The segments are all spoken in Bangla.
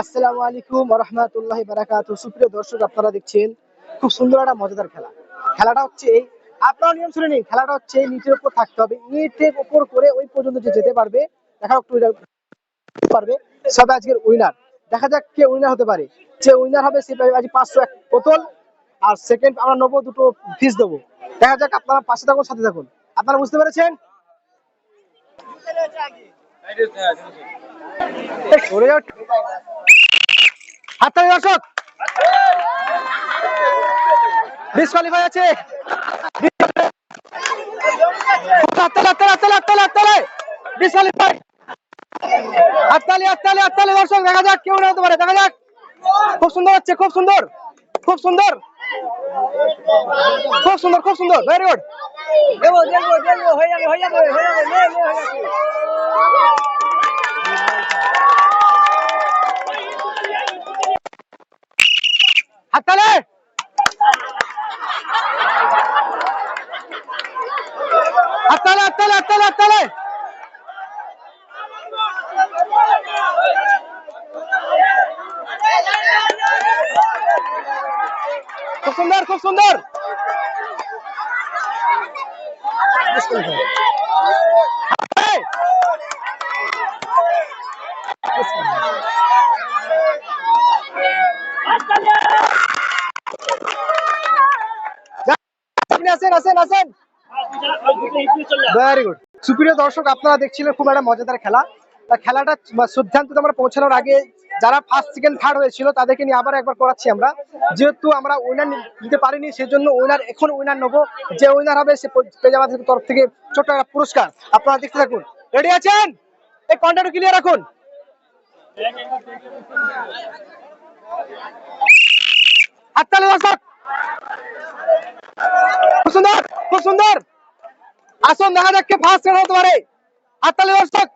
আসসালামু আলাইকুম রহমতুল্লাহ বারাকাত সুপ্রিয় দর্শক, আপনারা দেখছেন খুব সুন্দর একটা মজাদার খেলা। খেলাটা হচ্ছে এই আপনারা নিয়ম শুনে নিন, খেলাটা হচ্ছে নিচের উপর থাকতে হবে ইটের উপর করে ওই পর্যন্ত যে যেতে পারবে, দেখা একটু পারবে। সবে আজকের উইনার দেখা যাক কে উইনার হতে পারে। যে উইনার হবে সে পাবে আজ পাঁচশো এক বোতল, আর সেকেন্ড আমরা নেব দুটো ফিস দেবো। দেখা যাক আপনারা পাশে থাকুন, সাথে থাকুন। আপনারা বুঝতে পেরেছেন? সরে যাও ডিসকোয়ালিফাই আছে। দেখা যাক কেউ না হতে পারে, দেখা যাক। খুব সুন্দর হচ্ছে, খুব সুন্দর। খুব সুন্দর। খুব সুন্দর খুব সুন্দর। ভেরি গুড হয়ে যাবে হয়ে যাবে হয়ে যাবে। হাততালি! হাততালি হাততালি হাততালি হাততালি! খুব সুন্দর খুব সুন্দর এই! আপনি আসেন আসেন আসেন ভেরি গুড সুপ্রিয় দর্শক আপনারা দেখছিলেন খুব একটা মজাদার খেলা। খেলাটা সিদ্ধান্ত আমরা পৌঁছানোর আগে যারা ফার্স্ট সেকেন্ড থার্ড হয়েছিল তাদেরকে নিয়ে আবার একবার করাচ্ছি আমরা। যেহেতু আমরা উইনার নিতে পারিনি সেজন্য উইনার এখন উইনার নেব। যে উইনার হবে সে পেয়ে যাবে তরফ থেকে ছোট্ট একটা পুরস্কার। আপনারা দেখতে থাকুন। রেডি আছেন? এই কন্টেন্ট ক্লিয়ার রাখুন। হাততালি দর্শক খুব সুন্দর খুব সুন্দর আসুন দেখা যাক কে ফার্স্ট হতে পারে হাততালি দর্শক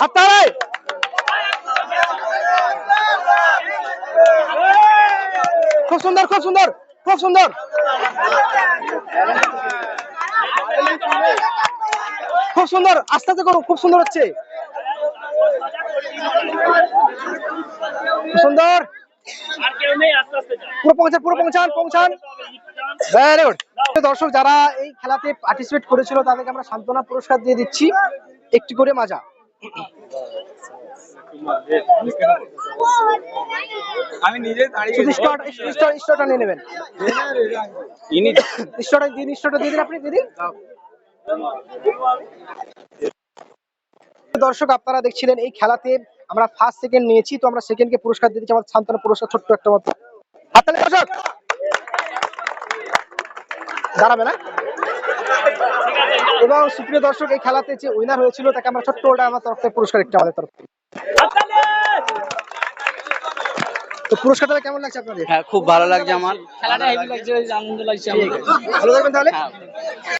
হাততালি খুব সুন্দর খুব সুন্দর আস্তে আস্তে করো খুব সুন্দর হচ্ছে। সুন্দর। আর কেউ নেই আস্তে আস্তে যা পুরো পৌঁছান পুরো পৌঁছান পৌঁছান। ভেরি গুড দর্শক যারা এই খেলাতে পার্টিসিপেট করেছিল তাদেরকে আমরা সান্ত্বনা পুরস্কার দিয়ে দিচ্ছি। একটি করে মাজা। আমি নিজে দাঁড়িয়ে নিয়ে নেবেন। ইনি স্টার্টটা দিন দিয়ে দিন আপনি দিদি দর্শক আপনারা দেখছিলেন এই খেলাতে আমরা ফার্স্ট সেকেন্ড নিয়েছি তো আমরা সেকেন্ডকে পুরস্কার দিয়ে দিচ্ছি আমাদের সান্ত্বনা পুরস্কার ছোট্ট একটা মতো হাততালি দর্শক! দাঁড়াবে না? এবং সুপ্রিয় দর্শক এই খেলাতে যে উইনার হয়েছিল তাকে আমরা ছোট্ট ওটা আমার তরফ থেকে পুরস্কার একটা আমাদের তরফ থেকে। তো পুরস্কারটা কেমন লাগছে আপনাদের? হ্যাঁ খুব ভালো লাগছে আমার। খেলাটা হেভি লাগছে আনন্দ লাগছে ভালো থাকবেন তাহলে।